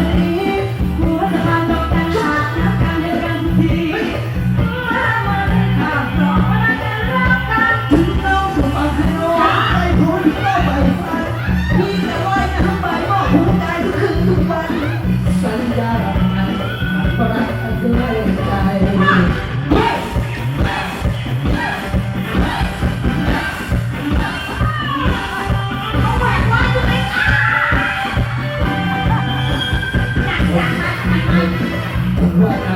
Maria.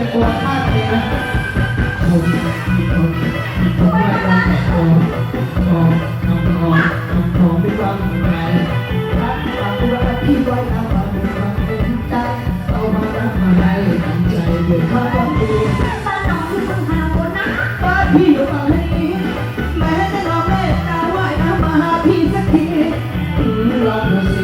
จะกลัวมากเลยนะผมมีคนมีที่รักน้อต้องน้องน้องน้อไม่ว่างไงรักฝากพี่ไว้ทำมาามเป็ใจเอามารักมาได้ตั้ใจเดือดมากกว่าเองบ้านน้องที่ต้องหาคนนะบ้าพี่อยู่ฝั่งนี้แม้จะนอนเล่นตาไหวนะมาหาพี่สักทีรักเธอ